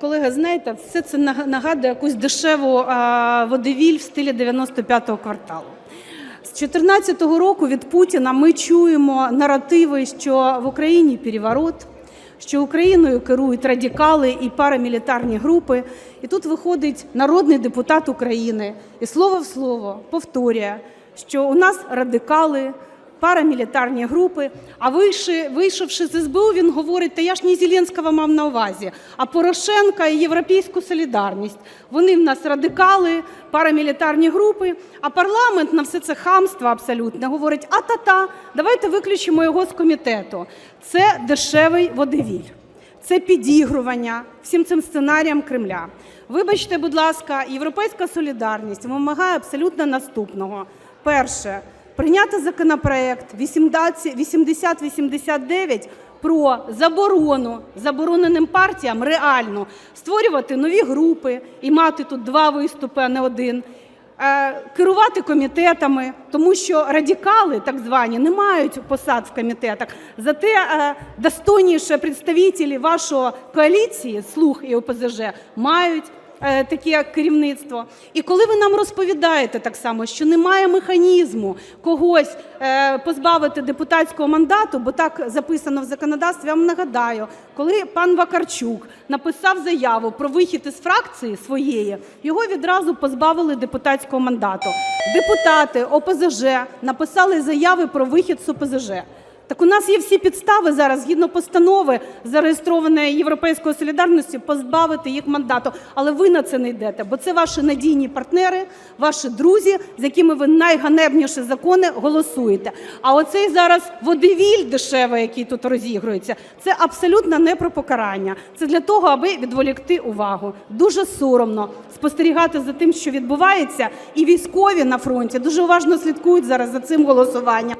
Колеги, знаєте, все це наг- нагадує якусь дешеву водевіль в стилі 95-го кварталу. З 2014 року від Путіна ми чуємо наративи, що в Україні переворот, що Україною керують радикали і парамілітарні групи. І тут виходить народний депутат України і слово в слово повторює, що у нас радикали, парамілітарні групи. А вийшовши з СБУ, він говорить: та я ж не Зеленського мав на увазі, а Порошенка і Європейську солідарність. Вони в нас радикали, парамілітарні групи. А парламент на все це хамство абсолютне говорить: а та-та, давайте виключимо його з комітету. Це дешевий водевіль. Це підігрування всім цим сценаріям Кремля. Вибачте, будь ласка, європейська солідарність вимагає абсолютно наступного. Перше прийняти законопроект 8089 про заборону забороненим партіям реально створювати нові групи і мати тут два виступи, а не один. Е, Керувати комітетами, тому що радикали, так звані, не мають посад в комітетах. Зате е, достойніші представники вашої коаліції, слух і ОПЗЖ, мають е, таке керівництво. І коли ви нам розповідаєте так само, що немає механізму когось е, позбавити депутатського мандату, бо так записано в законодавстві, я вам нагадаю, коли пан Вакарчук написав заяву про вихід із фракції своєї, його відразу позбавили депутатського мандату. Депутати ОПЗЖ написали заяви про вихід з ОПЗЖ. Так у нас є всі підстави зараз, згідно постанови, зареєстрованої Європейською солідарністю, позбавити їх мандату. Але ви на це не йдете, бо це ваші надійні партнери, ваші друзі, з якими ви найганебніші закони голосуєте. А оцей зараз водевіль дешевий, який тут розігрується, це абсолютно не про покарання. Це для того, аби відволікти увагу. Дуже соромно спостерігати за тим, що відбувається, і військові на фронті дуже уважно слідкують зараз за цим голосуванням.